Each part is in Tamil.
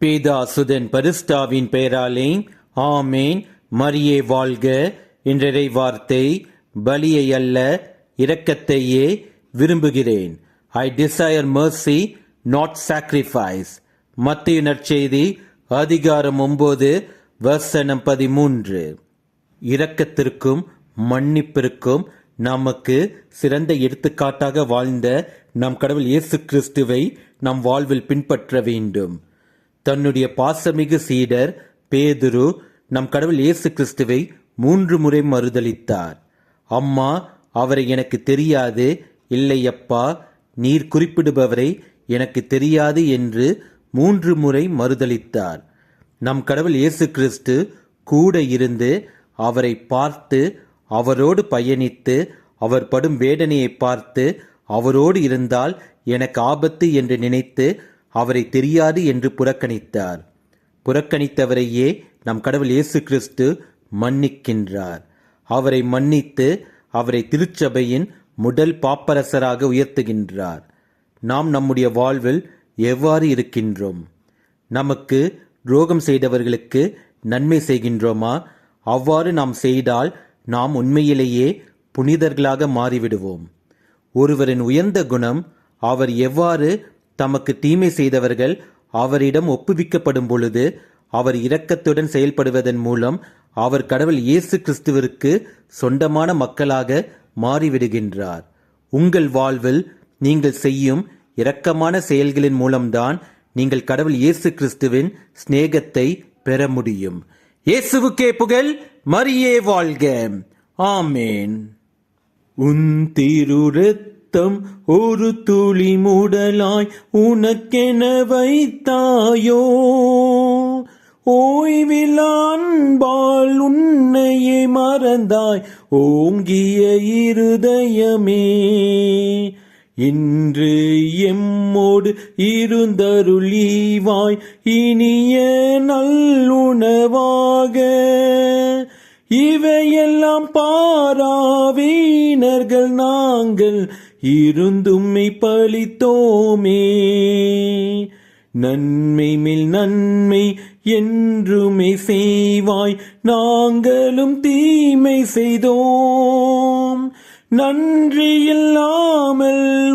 பேதாசுதன் பரிஸ்டாவின் பெயராலே ஆமேன். மரியே வாழ்க. என்றரை வார்த்தை பலியை அல்ல இரக்கத்தையே விரும்புகிறேன். I desire mercy not sacrifice மத்திய நற்செய்தி அதிகாரம் ஒன்பது வசனம் பதிமூன்று. இரக்கத்திற்கும் மன்னிப்பிற்கும் நமக்கு சிறந்த எடுத்துக்காட்டாக வாழ்ந்த நம் கடவுள் இயேசு கிறிஸ்துவை நம் வாழ்வில் பின்பற்ற வேண்டும். தன்னுடைய பாசமிகு சீடர் பேதுரு நம் கடவுள் இயேசு கிறிஸ்துவை மூன்று முறை மறுதளித்தார் அம்மா அவரை எனக்கு தெரியாது. இல்லையப்பா நீர் குறிப்பிடுபவரை எனக்கு தெரியாது என்று மூன்று முறை மறுதளித்தார் நம் கடவுள் இயேசு கிறிஸ்து கூட இருந்து அவரை பார்த்து அவரோடு பயணித்து அவர் படும் வேதனையை பார்த்து அவரோடு இருந்தால் எனக்கு ஆபத்து என்று நினைத்து அவரை தெரியாது என்று புறக்கணித்தார். புறக்கணித்தவரையே நம் கடவுள் இயேசு கிறிஸ்து மன்னிக்கின்றார். அவரை மன்னித்து அவரை திருச்சபையின் முதல் பாப்பரசராக உயர்த்துகின்றார். நாம் நம்முடைய வாழ்வில் எவ்வாறு இருக்கின்றோம்? நமக்கு துரோகம் செய்தவர்களுக்கு நன்மை செய்கின்றோமா? அவ்வாறு நாம் செய்தால் நாம் உண்மையிலேயே புனிதர்களாக மாறிவிடுவோம். ஒருவரின் உயர்ந்த குணம் அவர் எவ்வாறு தமக்கு தீமை செய்தவர்கள் அவரிடம் ஒப்புவிக்கப்படும் பொழுது அவர் இரக்கத்துடன் செயல்படுவதன் மூலம் அவர் கடவுள் இயேசு கிறிஸ்துவிற்கு சொந்தமான மக்களாக மாறிவிடுகின்றார். உங்கள் வாழ்வில் நீங்கள் செய்யும் இரக்கமான செயல்களின் மூலம்தான் நீங்கள் கடவுள் இயேசு கிறிஸ்துவின் சிநேகத்தை பெற முடியும். இயேசுவுக்கே புகழ் மரியே வாழ்க. ஆமேன். உன் ரத்தம் ஒரு துளி மூடலாய் உனக்கென வைத்தாயோ? ஓய்விலான்பால் உன்னையே மறந்தாய் ஓங்கிய இருதயமே. இன்று எம்மோடு இருந்தருளீவாய் இனிய நல்லுணவாக. இவையெல்லாம் பாராவீனர்கள் நாங்கள் இருந்தும் பழித்தோமே. நன்மை மேல் நன்மை என்றுமே செய்வாய். நாங்களும் தீமை செய்தோம். நன்றியில்லாமல்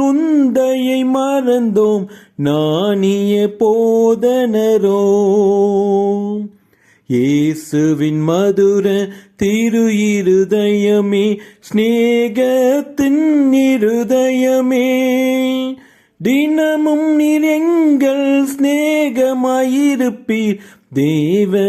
உந்தையை மறந்தோம். நாணிய போதனரோ. இயேசுவின் மதுர திரு இருதயமே ஸ்நேகத்தின் இருதயமே. தினமும் நீர் எங்கள் சிநேகமாயிருப்பீர் தேவ